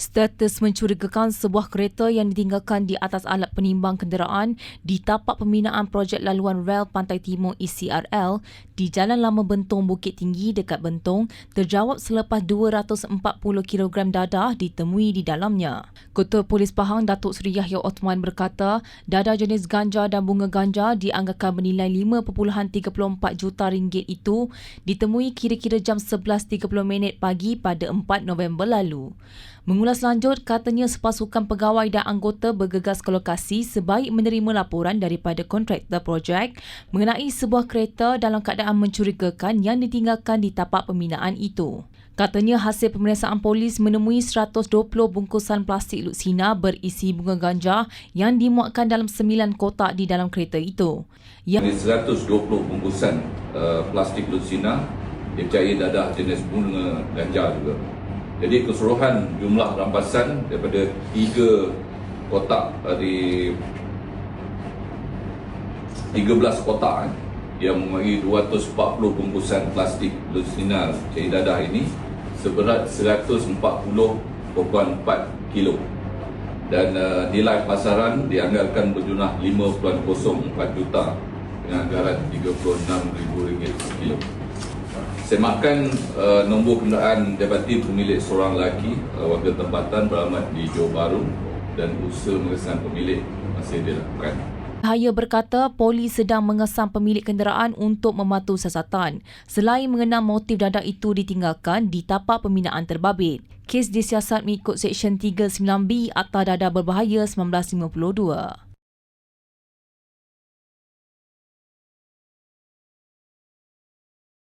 Status mencurigakan sebuah kereta yang ditinggalkan di atas alat penimbang kenderaan di tapak pembinaan projek laluan rel Pantai Timur ECRL di Jalan Lama Bentong Bukit Tinggi dekat Bentong terjawab selepas 240 kg dadah ditemui di dalamnya. Ketua Polis Pahang Datuk Seri Yahya Osman berkata, dadah jenis ganja dan bunga ganja dianggarkan bernilai 5.34 juta ringgit itu ditemui kira-kira jam 11.30 minit pagi pada 4 November lalu. Mengulas lanjut, katanya sepasukan pegawai dan anggota bergegas ke lokasi sebaik menerima laporan daripada kontraktor projek mengenai sebuah kereta dalam keadaan mencurigakan yang ditinggalkan di tapak pembinaan itu. Katanya hasil pemeriksaan polis menemui 120 bungkusan plastik lutsina berisi bunga ganja yang dimuatkan dalam 9 kotak di dalam kereta itu. Yang 120 bungkusan uh, plastik lutsina yang percaya dadah jenis bunga ganja juga. Jadi keseluruhan jumlah rampasan daripada tiga kotak dari 13 kotak eh, yang membagi 240 bungkusan plastik lucina cair dadah ini seberat 140.4 kilo. Dan uh, nilai pasaran dianggarkan berjumlah 5.04 juta dengan anggaran RM36,000 kilo semakan uh, nombor kenderaan dapati pemilik seorang lelaki uh, warga tempatan beralamat di Johor Bahru dan usaha mengesan pemilik masih dilakukan. Haya berkata polis sedang mengesam pemilik kenderaan untuk mematuhi siasatan selain mengenal motif dadah itu ditinggalkan di tapak pembinaan terbabit. Kes disiasat mengikut Seksyen 39B Akta Dadah Berbahaya 1952.